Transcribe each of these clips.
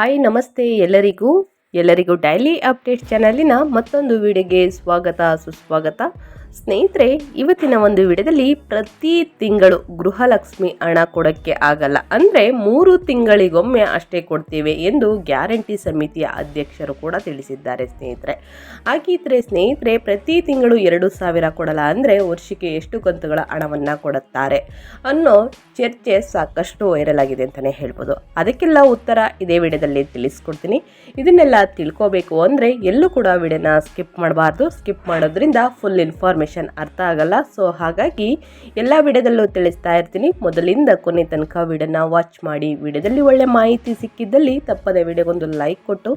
Hi ನಮಸ್ತೆ ಎಲ್ಲರಿಗೂ. ಎಲ್ಲರಿಗೂ ಡೈಲಿ ಅಪ್ಡೇಟ್ ಚಾನಲಿನ ಮತ್ತೊಂದು ವಿಡಿಯೋಗೆ ಸ್ವಾಗತ ಸುಸ್ವಾಗತ. ಸ್ನೇಹಿತರೆ, ಇವತ್ತಿನ ಒಂದು ವಿಡಿಯೋದಲ್ಲಿ ಪ್ರತಿ ತಿಂಗಳು ಗೃಹಲಕ್ಷ್ಮಿ ಹಣ ಕೊಡೋಕ್ಕೆ ಆಗಲ್ಲ. ಅಂದರೆ ಮೂರು ತಿಂಗಳಿಗೊಮ್ಮೆ ಅಷ್ಟೇ ಕೊಡ್ತೇವೆ ಎಂದು ಗ್ಯಾರಂಟಿ ಸಮಿತಿಯ ಅಧ್ಯಕ್ಷರು ಕೂಡ ತಿಳಿಸಿದ್ದಾರೆ ಸ್ನೇಹಿತರೆ. ಹಾಗಿದ್ರೆ ಸ್ನೇಹಿತರೆ, ಪ್ರತಿ ತಿಂಗಳು ಎರಡು ಸಾವಿರ ಕೊಡಲ್ಲ ಅಂದರೆ ವರ್ಷಕ್ಕೆ ಎಷ್ಟು ಕಂತುಗಳ ಹಣವನ್ನು ಕೊಡುತ್ತಾರೆ ಅನ್ನೋ ಚರ್ಚೆ ಸಾಕಷ್ಟು ವೈರಲ್ ಆಗಿದೆ ಅಂತಲೇ ಹೇಳ್ಬೋದು. ಅದಕ್ಕೆಲ್ಲ ಉತ್ತರ ಇದೇ ವಿಡಿಯೋದಲ್ಲಿ ತಿಳಿಸ್ಕೊಡ್ತೀನಿ. ಇದನ್ನೆಲ್ಲ ತಿಳ್ಕೋಬೇಕು ಅಂದರೆ ಎಲ್ಲೂ ಕೂಡ ವಿಡಿಯೋನ ಸ್ಕಿಪ್ ಮಾಡಬಾರ್ದು. ಸ್ಕಿಪ್ ಮಾಡೋದ್ರಿಂದ ಫುಲ್ ಇನ್ಫಾರ್ಮೇಷನ್ ಅರ್ಥ ಆಗಲ್ಲ. ಸೊ ಹಾಗಾಗಿ ಎಲ್ಲ ವಿಡಿಯೋದಲ್ಲೂ ತಿಳಿಸ್ತಾ ಇರ್ತೀನಿ. ಮೊದಲಿಂದ ಕೊನೆ ತನಕ ವಿಡಿಯೋನ ವಾಚ್ ಮಾಡಿ. ವಿಡಿಯೋದಲ್ಲಿ ಒಳ್ಳೆ ಮಾಹಿತಿ ಸಿಕ್ಕಿದ್ದಲ್ಲಿ ತಪ್ಪದೆ ವಿಡಿಯೋಗೊಂದು ಲೈಕ್ ಕೊಟ್ಟು.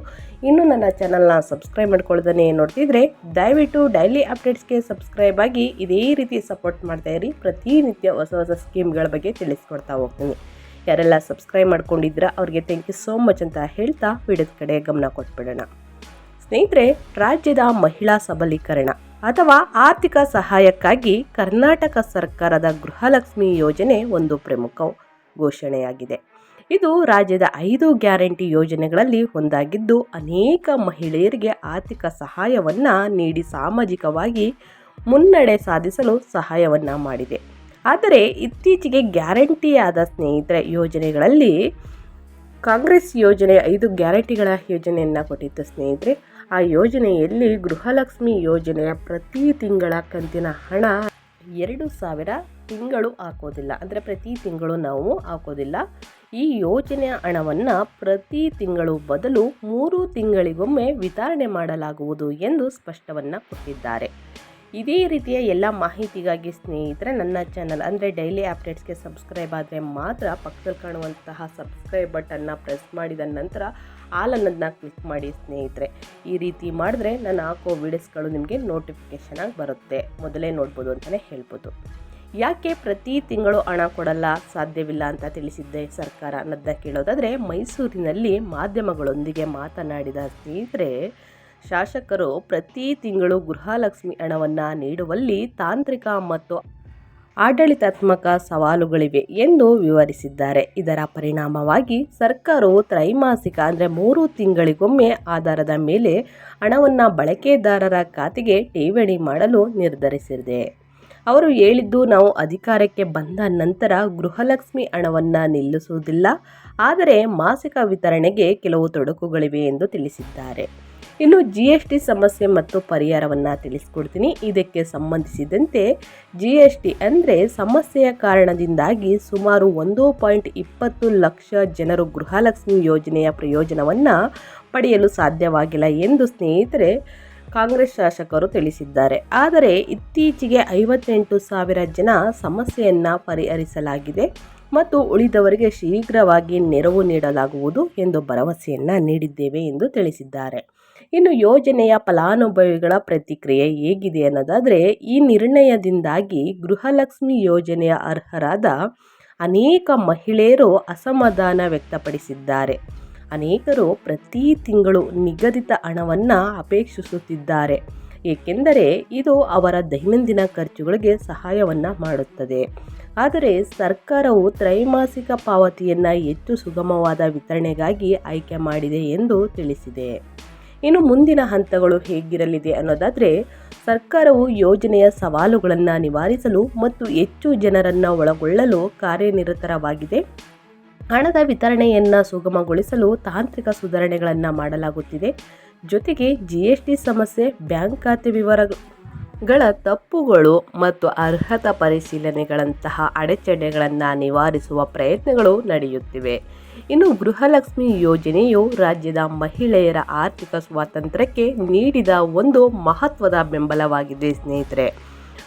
ಇನ್ನೂ ನನ್ನ ಚಾನಲ್ನ ಸಬ್ಸ್ಕ್ರೈಬ್ ಮಾಡ್ಕೊಳ್ಳೋದನ್ನೇ ನೋಡ್ತಿದ್ರೆ, ದಯವಿಟ್ಟು ಡೈಲಿ ಅಪ್ಡೇಟ್ಸ್ಗೆ ಸಬ್ಸ್ಕ್ರೈಬ್ ಆಗಿ ಇದೇ ರೀತಿ ಸಪೋರ್ಟ್ ಮಾಡ್ತಾ ಇರಿ. ಪ್ರತಿನಿತ್ಯ ಹೊಸ ಹೊಸ ಸ್ಕೀಮ್ಗಳ ಬಗ್ಗೆ ತಿಳಿಸ್ಕೊಡ್ತಾ ಹೋಗ್ತೀನಿ. ಯಾರೆಲ್ಲ ಸಬ್ಸ್ಕ್ರೈಬ್ ಮಾಡ್ಕೊಂಡಿದ್ದೀರಾ, ಅವ್ರಿಗೆ ಥ್ಯಾಂಕ್ ಯು ಸೋ ಮಚ್ ಅಂತ ಹೇಳ್ತಾ ವಿಡಿಯೋದ ಕಡೆ ಗಮನ ಕೊಟ್ಬಿಡೋಣ. ಸ್ನೇಹಿತರೆ, ರಾಜ್ಯದ ಮಹಿಳಾ ಸಬಲೀಕರಣ. ಅಥವಾ ಆರ್ಥಿಕ ಸಹಾಯಕ್ಕಾಗಿ ಕರ್ನಾಟಕ ಸರ್ಕಾರದ ಗೃಹಲಕ್ಷ್ಮಿ ಯೋಜನೆ ಒಂದು ಪ್ರಮುಖ ಘೋಷಣೆಯಾಗಿದೆ. ಇದು ರಾಜ್ಯದ ಐದು ಗ್ಯಾರಂಟಿ ಯೋಜನೆಗಳಲ್ಲಿ ಒಂದಾಗಿದ್ದು, ಅನೇಕ ಮಹಿಳೆಯರಿಗೆ ಆರ್ಥಿಕ ಸಹಾಯವನ್ನು ನೀಡಿ ಸಾಮಾಜಿಕವಾಗಿ ಮುನ್ನಡೆ ಸಾಧಿಸಲು ಸಹಾಯವನ್ನು ಮಾಡಿದೆ. ಆದರೆ, ಇತ್ತೀಚೆಗೆ ಗ್ಯಾರಂಟಿಯಾದ ಸ್ನೇಹಿತರ ಯೋಜನೆಗಳಲ್ಲಿ ಕಾಂಗ್ರೆಸ್ ಯೋಜನೆ ಐದು ಗ್ಯಾರಂಟಿಗಳ ಯೋಜನೆಯನ್ನು ಕೊಟ್ಟಿತ್ತು ಸ್ನೇಹಿತರೆ. ಆ ಯೋಜನೆಯಲ್ಲಿ ಗೃಹಲಕ್ಷ್ಮಿ ಯೋಜನೆಯ ಪ್ರತಿ ತಿಂಗಳ ಕಂತಿನ ಹಣ ಎರಡು ಸಾವಿರ ತಿಂಗಳು ಹಾಕೋದಿಲ್ಲ. ಅಂದರೆ ಪ್ರತಿ ತಿಂಗಳು ನಾವು ಹಾಕೋದಿಲ್ಲ. ಈ ಯೋಜನೆಯ ಹಣವನ್ನು ಪ್ರತಿ ತಿಂಗಳು ಬದಲು ಮೂರು ತಿಂಗಳಿಗೊಮ್ಮೆ ವಿತರಣೆ ಮಾಡಲಾಗುವುದು ಎಂದು ಸ್ಪಷ್ಟವನ್ನು ಕೊಟ್ಟಿದ್ದಾರೆ. ಇದೇ ರೀತಿಯ ಎಲ್ಲ ಮಾಹಿತಿಗಾಗಿ ಸ್ನೇಹಿತರೆ, ನನ್ನ ಚಾನಲ್ ಅಂದರೆ ಡೈಲಿ ಅಪ್ಡೇಟ್ಸ್ಗೆ ಸಬ್ಸ್ಕ್ರೈಬ್ ಆದರೆ ಮಾತ್ರ ಪಕ್ಕದಲ್ಲಿ ಕಾಣುವಂತಹ ಸಬ್ಸ್ಕ್ರೈಬ್ ಬಟನ್ನ ಪ್ರೆಸ್ ಮಾಡಿದ ನಂತರ ಆಲ್ ಅನ್ನೋದನ್ನ ಕ್ಲಿಕ್ ಮಾಡಿ ಸ್ನೇಹಿತರೆ. ಈ ರೀತಿ ಮಾಡಿದ್ರೆ ನಾನು ಹಾಕೋ ವಿಡಿಯೋಸ್ಗಳು ನಿಮಗೆ ನೋಟಿಫಿಕೇಷನ್ ಆಗಿ ಬರುತ್ತೆ. ಮೊದಲೇ ನೋಡ್ಬೋದು ಅಂತಲೇ ಹೇಳ್ಬೋದು. ಯಾಕೆ ಪ್ರತಿ ತಿಂಗಳು ಹಣ ಕೊಡಲ್ಲ, ಸಾಧ್ಯವಿಲ್ಲ ಅಂತ ತಿಳಿಸಿದ್ದೆ ಸರ್ಕಾರ ಅನ್ನೋದನ್ನ ಕೇಳೋದಾದರೆ ಮೈಸೂರಿನಲ್ಲಿ ಮಾಧ್ಯಮಗಳೊಂದಿಗೆ ಮಾತನಾಡಿದ ಸ್ನೇಹಿತರೆ ಶಾಸಕರು ಪ್ರತಿ ತಿಂಗಳು ಗೃಹಲಕ್ಷ್ಮಿ ಹಣವನ್ನು ನೀಡುವಲ್ಲಿ ತಾಂತ್ರಿಕ ಮತ್ತು ಆಡಳಿತಾತ್ಮಕ ಸವಾಲುಗಳಿವೆ ಎಂದು ವಿವರಿಸಿದ್ದಾರೆ. ಇದರ ಪರಿಣಾಮವಾಗಿ ಸರ್ಕಾರವು ತ್ರೈಮಾಸಿಕ ಅಂದರೆ ಮೂರು ತಿಂಗಳಿಗೊಮ್ಮೆ ಆಧಾರದ ಮೇಲೆ ಹಣವನ್ನು ಬಳಕೆದಾರರ ಖಾತೆಗೆ ಠೇವಣಿ ಮಾಡಲು ನಿರ್ಧರಿಸಿದೆ. ಅವರು ಹೇಳಿದ್ದು, ನಾವು ಅಧಿಕಾರಕ್ಕೆ ಬಂದ ನಂತರ ಗೃಹಲಕ್ಷ್ಮಿ ಹಣವನ್ನು ನಿಲ್ಲಿಸುವುದಿಲ್ಲ, ಆದರೆ ಮಾಸಿಕ ವಿತರಣೆಗೆ ಕೆಲವು ತೊಡಕುಗಳಿವೆ ಎಂದು ತಿಳಿಸಿದ್ದಾರೆ. ಇನ್ನು ಜಿ ಎಸ್ ಟಿ ಸಮಸ್ಯೆ ಮತ್ತು ಪರಿಹಾರವನ್ನು ತಿಳಿಸ್ಕೊಡ್ತೀನಿ. ಇದಕ್ಕೆ ಸಂಬಂಧಿಸಿದಂತೆ ಜಿ ಎಸ್ ಟಿ ಅಂದರೆ ಸಮಸ್ಯೆಯ ಕಾರಣದಿಂದಾಗಿ ಸುಮಾರು ಒಂದು ಪಾಯಿಂಟ್ ಇಪ್ಪತ್ತು ಲಕ್ಷ ಜನರು ಗೃಹಲಕ್ಷ್ಮಿ ಯೋಜನೆಯ ಪ್ರಯೋಜನವನ್ನು ಪಡೆಯಲು ಸಾಧ್ಯವಾಗಿಲ್ಲ ಎಂದು ಸ್ನೇಹಿತರೆ ಕಾಂಗ್ರೆಸ್ ಶಾಸಕರು ತಿಳಿಸಿದ್ದಾರೆ. ಆದರೆ ಇತ್ತೀಚೆಗೆ ಐವತ್ತೆಂಟು ಸಾವಿರ ಜನ ಸಮಸ್ಯೆಯನ್ನು ಪರಿಹರಿಸಲಾಗಿದೆ ಮತ್ತು ಉಳಿದವರಿಗೆ ಶೀಘ್ರವಾಗಿ ನೆರವು ನೀಡಲಾಗುವುದು ಎಂದು ಭರವಸೆಯನ್ನು ನೀಡಿದ್ದೇವೆ ಎಂದು ತಿಳಿಸಿದ್ದಾರೆ. ಇನ್ನು ಯೋಜನೆಯ ಫಲಾನುಭವಿಗಳ ಪ್ರತಿಕ್ರಿಯೆ ಹೇಗಿದೆ ಅನ್ನೋದಾದರೆ, ಈ ನಿರ್ಣಯದಿಂದಾಗಿ ಗೃಹಲಕ್ಷ್ಮಿ ಯೋಜನೆಯ ಅರ್ಹರಾದ ಅನೇಕ ಮಹಿಳೆಯರು ಅಸಮಾಧಾನ ವ್ಯಕ್ತಪಡಿಸಿದ್ದಾರೆ. ಅನೇಕರು ಪ್ರತಿ ತಿಂಗಳು ನಿಗದಿತ ಹಣವನ್ನು ಅಪೇಕ್ಷಿಸುತ್ತಿದ್ದಾರೆ. ಏಕೆಂದರೆ, ಇದು ಅವರ ದೈನಂದಿನ ಖರ್ಚುಗಳಿಗೆ ಸಹಾಯವನ್ನು ಮಾಡುತ್ತದೆ. ಆದರೆ, ಸರ್ಕಾರವು ತ್ರೈಮಾಸಿಕ ಪಾವತಿಯನ್ನು ಹೆಚ್ಚು ಸುಗಮವಾದ ವಿತರಣೆಗಾಗಿ ಆಯ್ಕೆ ಮಾಡಿದೆ ಎಂದು ತಿಳಿಸಿದೆ. ಇನ್ನು ಮುಂದಿನ ಹಂತಗಳು ಹೇಗಿರಲಿದೆ ಅನ್ನೋದಾದರೆ ಸರ್ಕಾರವು ಯೋಜನೆಯ ಸವಾಲುಗಳನ್ನು ನಿವಾರಿಸಲು ಮತ್ತು ಹೆಚ್ಚು ಜನರನ್ನು ಒಳಗೊಳ್ಳಲು ಕಾರ್ಯನಿರತರವಾಗಿದೆ. ಹಣದ ವಿತರಣೆಯನ್ನು ಸುಗಮಗೊಳಿಸಲು ತಾಂತ್ರಿಕ ಸುಧಾರಣೆಗಳನ್ನು ಮಾಡಲಾಗುತ್ತಿದೆ. ಜೊತೆಗೆ ಜಿ ಸಮಸ್ಯೆ, ಬ್ಯಾಂಕ್ ಖಾತೆ ವಿವರಗಳ ತಪ್ಪುಗಳು ಮತ್ತು ಅರ್ಹತಾ ಪರಿಶೀಲನೆಗಳಂತಹ ಅಡೆತಡೆಗಳನ್ನು ನಿವಾರಿಸುವ ಪ್ರಯತ್ನಗಳು ನಡೆಯುತ್ತಿವೆ. ಇನ್ನು ಗೃಹಲಕ್ಷ್ಮಿ ಯೋಜನೆಯು ರಾಜ್ಯದ ಮಹಿಳೆಯರ ಆರ್ಥಿಕ ಸ್ವಾತಂತ್ರ್ಯಕ್ಕೆ ನೀಡಿದ ಒಂದು ಮಹತ್ವದ ಬೆಂಬಲವಾಗಿದೆ ಸ್ನೇಹಿತರೆ.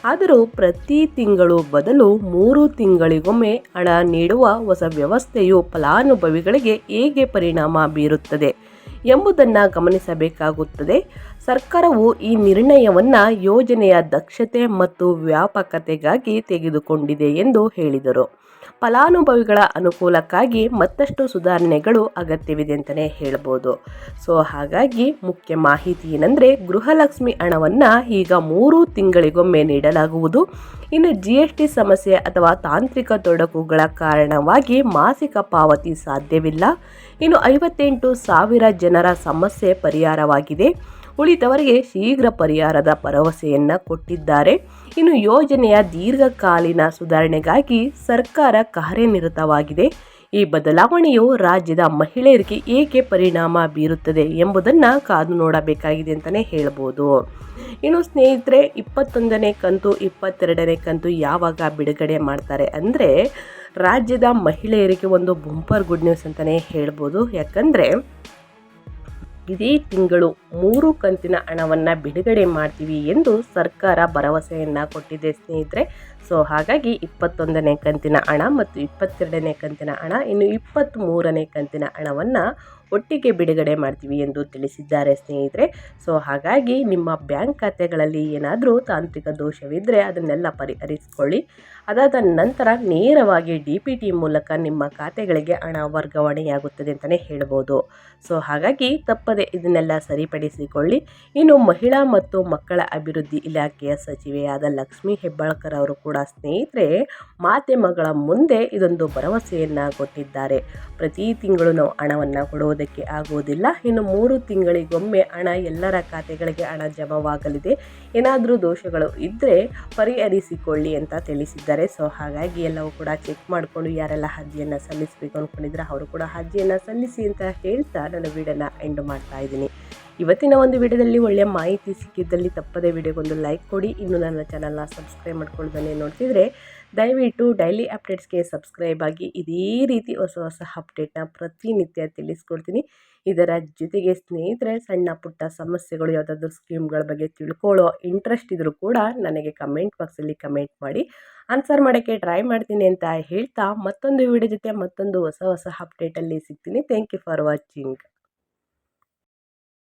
ಆದರೂ ಪ್ರತಿ ತಿಂಗಳು ಬದಲು ಮೂರು ತಿಂಗಳಿಗೊಮ್ಮೆ ಹಣ ನೀಡುವ ಹೊಸ ವ್ಯವಸ್ಥೆಯು ಫಲಾನುಭವಿಗಳಿಗೆ ಹೇಗೆ ಪರಿಣಾಮ ಬೀರುತ್ತದೆ ಎಂಬುದನ್ನು ಗಮನಿಸಬೇಕಾಗುತ್ತದೆ. ಸರ್ಕಾರವು ಈ ನಿರ್ಣಯವನ್ನು ಯೋಜನೆಯ ದಕ್ಷತೆ ಮತ್ತು ವ್ಯಾಪಕತೆಗಾಗಿ ತೆಗೆದುಕೊಂಡಿದೆ ಎಂದು ಹೇಳಿದರು. ಫಲಾನುಭವಿಗಳ ಅನುಕೂಲಕ್ಕಾಗಿ ಮತ್ತಷ್ಟು ಸುಧಾರಣೆಗಳು ಅಗತ್ಯವಿದೆ ಅಂತಲೇ ಹೇಳ್ಬೋದು. ಸೊ, ಹಾಗಾಗಿ ಮುಖ್ಯ ಮಾಹಿತಿ ಏನಂದರೆ, ಗೃಹಲಕ್ಷ್ಮಿ ಹಣವನ್ನು ಈಗ ಮೂರು ತಿಂಗಳಿಗೊಮ್ಮೆ ನೀಡಲಾಗುವುದು. ಇನ್ನು ಜಿ ಎಸ್ ಟಿ ಸಮಸ್ಯೆ ಅಥವಾ ತಾಂತ್ರಿಕ ತೊಡಕುಗಳ ಕಾರಣವಾಗಿ ಮಾಸಿಕ ಪಾವತಿ ಸಾಧ್ಯವಿಲ್ಲ. ಇನ್ನು ಐವತ್ತೆಂಟು ಸಾವಿರ ಜನರ ಸಮಸ್ಯೆ ಪರಿಹಾರವಾಗಿದೆ. ಉಳಿದವರಿಗೆ ಶೀಘ್ರ ಪರಿಹಾರದ ಭರವಸೆಯನ್ನು ಕೊಟ್ಟಿದ್ದಾರೆ. ಇನ್ನು ಯೋಜನೆಯ ದೀರ್ಘಕಾಲೀನ ಸುಧಾರಣೆಗಾಗಿ ಸರ್ಕಾರ ಕಾರ್ಯನಿರತವಾಗಿದೆ. ಈ ಬದಲಾವಣೆಯು ರಾಜ್ಯದ ಮಹಿಳೆಯರಿಗೆ ಏಕೆ ಪರಿಣಾಮ ಬೀರುತ್ತದೆ ಎಂಬುದನ್ನು ಕಾದು ನೋಡಬೇಕಾಗಿದೆ ಅಂತಲೇ ಹೇಳ್ಬೋದು. ಇನ್ನು ಸ್ನೇಹಿತರೆ, ಇಪ್ಪತ್ತೊಂದನೇ ಕಂತು ಇಪ್ಪತ್ತೆರಡನೇ ಕಂತು ಯಾವಾಗ ಬಿಡುಗಡೆ ಮಾಡ್ತಾರೆ ಅಂದರೆ, ರಾಜ್ಯದ ಮಹಿಳೆಯರಿಗೆ ಒಂದು ಬಂಪರ್ ಗುಡ್ ನ್ಯೂಸ್ ಅಂತಲೇ ಹೇಳ್ಬೋದು. ಯಾಕಂದರೆ ಇದೇ ತಿಂಗಳು ಮೂರು ಕಂತಿನ ಹಣವನ್ನು ಬಿಡುಗಡೆ ಮಾಡ್ತೀವಿ ಎಂದು ಸರ್ಕಾರ ಭರವಸೆಯನ್ನು ಕೊಟ್ಟಿದೆ ಸ್ನೇಹಿತರೆ. ಸೊ, ಹಾಗಾಗಿ ಇಪ್ಪತ್ತೊಂದನೇ ಕಂತಿನ ಹಣ ಮತ್ತು ಇಪ್ಪತ್ತೆರಡನೇ ಕಂತಿನ ಹಣ, ಇನ್ನು ಇಪ್ಪತ್ತ್ಮೂರನೇ ಕಂತಿನ ಹಣವನ್ನು ಒಟ್ಟಿಗೆ ಬಿಡುಗಡೆ ಮಾಡ್ತೀವಿ ಎಂದು ತಿಳಿಸಿದ್ದಾರೆ ಸ್ನೇಹಿತರೆ. ಸೊ, ಹಾಗಾಗಿ ನಿಮ್ಮ ಬ್ಯಾಂಕ್ ಖಾತೆಗಳಲ್ಲಿ ಏನಾದರೂ ತಾಂತ್ರಿಕ ದೋಷವಿದ್ದರೆ ಅದನ್ನೆಲ್ಲ ಪರಿಹರಿಸಿಕೊಳ್ಳಿ. ಅದಾದ ನಂತರ ನೇರವಾಗಿ ಡಿ ಪಿ ಟಿ ಮೂಲಕ ನಿಮ್ಮ ಖಾತೆಗಳಿಗೆ ಹಣ ವರ್ಗಾವಣೆಯಾಗುತ್ತದೆ ಅಂತಲೇ ಹೇಳ್ಬೋದು. ಸೊ, ಹಾಗಾಗಿ ತಪ್ಪದೆ ಇದನ್ನೆಲ್ಲ ಸರಿಪಡಿಸಿಕೊಳ್ಳಿ. ಇನ್ನು ಮಹಿಳಾ ಮತ್ತು ಮಕ್ಕಳ ಅಭಿವೃದ್ಧಿ ಇಲಾಖೆಯ ಸಚಿವೆಯಾದ ಲಕ್ಷ್ಮೀ ಹೆಬ್ಬಾಳ್ಕರ್ ಅವರು ಕೂಡ ಸ್ನೇಹಿತರೆ, ಮಾಧ್ಯಮಗಳ ಮುಂದೆ ಇದೊಂದು ಭರವಸೆಯನ್ನು ಕೊಟ್ಟಿದ್ದಾರೆ. ಪ್ರತಿ ತಿಂಗಳು ನಾವು ಹಣವನ್ನು ಕೊಡುವುದಕ್ಕೆ ಆಗುವುದಿಲ್ಲ. ಇನ್ನು ಮೂರು ತಿಂಗಳಿಗೊಮ್ಮೆ ಹಣ ಎಲ್ಲರ ಖಾತೆಗಳಿಗೆ ಹಣ ಜಮವಾಗಲಿದೆ. ಏನಾದರೂ ದೋಷಗಳು ಇದ್ದರೆ ಪರಿಹರಿಸಿಕೊಳ್ಳಿ ಅಂತ ತಿಳಿಸಿದ್ದಾರೆ. ಸೊ ಹಾಗಾಗಿ ಎಲ್ಲವೂ ಕೂಡ ಚೆಕ್ ಮಾಡಿಕೊಂಡು ಯಾರೆಲ್ಲ ಅರ್ಜಿಯನ್ನು ಸಲ್ಲಿಸಬೇಕು ಅಂದ್ಕೊಂಡಿದ್ರೆ ಅವರು ಕೂಡ ಅರ್ಜಿಯನ್ನು ಸಲ್ಲಿಸಿ ಅಂತ ಹೇಳ್ತಾ ನನ್ನ ವೀಡಿಯೋನ ಎಂಡ್ ಮಾಡ್ತಾ ಇದ್ದೀನಿ. ಇವತ್ತಿನ ಒಂದು ವಿಡಿಯೋದಲ್ಲಿ ಒಳ್ಳೆಯ ಮಾಹಿತಿ ಸಿಕ್ಕಿದ್ದಲ್ಲಿ ತಪ್ಪದೇ ವಿಡಿಯೋಗೊಂದು ಲೈಕ್ ಕೊಡಿ. ಇನ್ನು ನನ್ನ ಚಾನಲ್ನ ಸಬ್ಸ್ಕ್ರೈಬ್ ಮಾಡ್ಕೊಳ್ದೇ ನೋಡ್ತಿದ್ರೆ ದಯವಿಟ್ಟು ಡೈಲಿ ಅಪ್ಡೇಟ್ಸ್ಗೆ ಸಬ್ಸ್ಕ್ರೈಬ್ ಆಗಿ ಇದೇ ರೀತಿ ಹೊಸ ಹೊಸ ಅಪ್ಡೇಟ್ನ ಪ್ರತಿನಿತ್ಯ ತಿಳಿಸ್ಕೊಡ್ತೀನಿ. ಇದರ ಜೊತೆಗೆ ಸ್ನೇಹಿತರೆ, ಸಣ್ಣ ಪುಟ್ಟ ಸಮಸ್ಯೆಗಳು, ಯಾವುದಾದ್ರೂ ಸ್ಕೀಮ್ಗಳ ಬಗ್ಗೆ ತಿಳ್ಕೊಳ್ಳೋ ಇಂಟ್ರೆಸ್ಟ್ ಇದ್ದರೂ ಕೂಡ ನನಗೆ ಕಮೆಂಟ್ ಬಾಕ್ಸಲ್ಲಿ ಕಮೆಂಟ್ ಮಾಡಿ. ಆನ್ಸರ್ ಮಾಡೋಕ್ಕೆ ಟ್ರೈ ಮಾಡ್ತೀನಿ ಅಂತ ಹೇಳ್ತಾ ಮತ್ತೊಂದು ವಿಡಿಯೋ ಜೊತೆ ಮತ್ತೊಂದು ಹೊಸ ಹೊಸ ಅಪ್ಡೇಟಲ್ಲಿ ಸಿಗ್ತೀನಿ. Thank you for watching